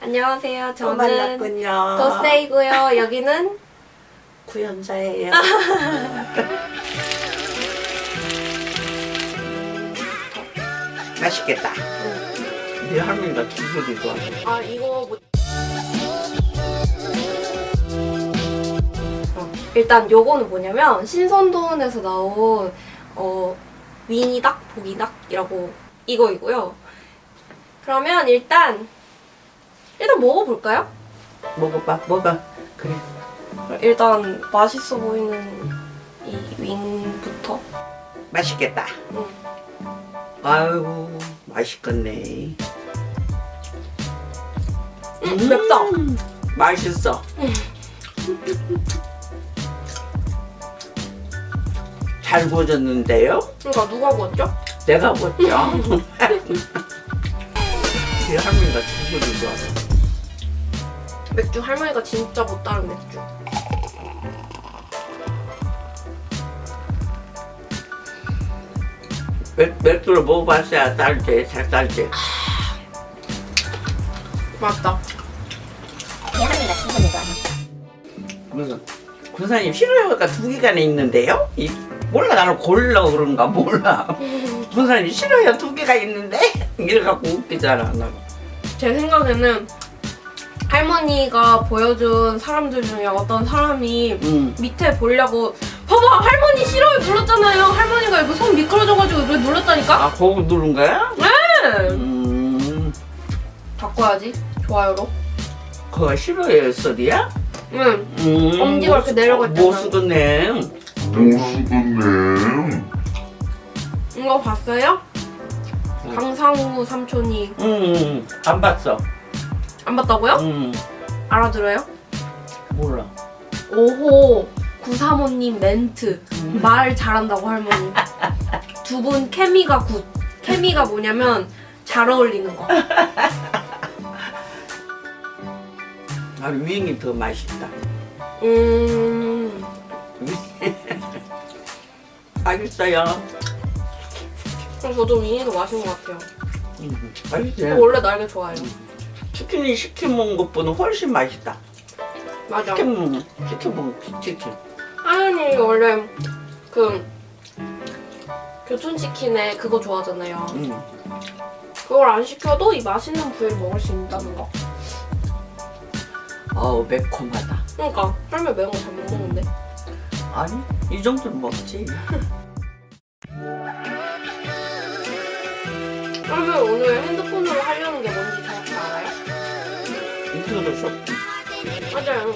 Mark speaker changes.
Speaker 1: 안녕하세요.
Speaker 2: 또
Speaker 1: 저는
Speaker 2: 만났군요.
Speaker 1: 도세이고요. 여기는
Speaker 2: 구연자예요. 맛있겠다. 네 할머니가 두부를 좋아해.
Speaker 1: 아 이거 뭐... 어, 일단 요거는 뭐냐면 신선도원에서 나온 어 위니닭 보기닭이라고 이거이고요. 그러면 일단 일단 먹어볼까요?
Speaker 2: 먹어봐, 먹어. 그래.
Speaker 1: 일단 맛있어 보이는 이 윙부터.
Speaker 2: 맛있겠다.
Speaker 1: 응.
Speaker 2: 아이고, 맛있겠네.
Speaker 1: 음, 맵다.
Speaker 2: 맛있어. 잘 구워졌는데요?
Speaker 1: 그러니까 누가 구웠죠?
Speaker 2: 내가 구웠죠. 네 할머니가 두부를 좋아해.
Speaker 1: 맥주 할머니가 진짜 못 따른 맥주.
Speaker 2: 맥, 맥주를 먹어봤어야 딸지, 잘 딸지.
Speaker 1: 맞다.
Speaker 3: 대한민국 친구들 좋아해.
Speaker 2: 그래서 군사님 싫어요가 두 개가나 있는데요? 이, 몰라 나는 골라 그런가 몰라. 군사님 싫어요 두 개가 있는데 이래갖고 웃기잖아 나.
Speaker 1: 제 생각에는 할머니가 보여준 사람들 중에 어떤 사람이
Speaker 2: 응.
Speaker 1: 밑에 보려고 봐봐 할머니 싫어요 눌렀잖아요 할머니가 이거 손 미끄러져가지고 이거 눌렀다니까
Speaker 2: 아 그거 누른 거야?
Speaker 1: 네
Speaker 2: 음.
Speaker 1: 바꿔야지 좋아요로
Speaker 2: 그거 싫어요 소리야?
Speaker 1: 응
Speaker 2: 음.
Speaker 1: 엄지가 이렇게 내려가 있잖아.
Speaker 2: 못 쓰겠네.
Speaker 4: 못 쓰겠네.
Speaker 1: 이거 봤어요? 강상우 삼촌이
Speaker 2: 음. 안 봤어.
Speaker 1: 안 봤다고요?
Speaker 2: 음.
Speaker 1: 알아들어요?
Speaker 2: 몰라.
Speaker 1: 오호 구사모님 멘트 말 잘한다고 할머니 두 분 케미가 굿 케미가 뭐냐면 잘 어울리는 거
Speaker 2: 아 위잉이 더 맛있다.
Speaker 1: 음,
Speaker 2: 맛있어요.
Speaker 1: 저도 위니도 맛있는 것 같아요
Speaker 2: 음. 맛있지.
Speaker 1: 원래 날개 좋아해요
Speaker 2: 치킨이 시켜 먹은 것보다 훨씬 맛있다.
Speaker 1: 맞아
Speaker 2: 시켜 먹는 시켜 먹는 치킨.
Speaker 1: 하연이 원래 그 교촌치킨에 그거 좋아하잖아요
Speaker 2: 음.
Speaker 1: 그걸 안 시켜도 이 맛있는 부위를 먹을 수 있다는 거
Speaker 2: 어우 매콤하다.
Speaker 1: 그러니까 할머니 매운 거 잘 못 먹는데
Speaker 2: 아니 이 정도는 먹지.
Speaker 1: 그러면 오늘 핸드폰으로 하려는 게 뭔지 정확히 알아요?
Speaker 2: 인터넷 쇼핑.
Speaker 1: 맞아요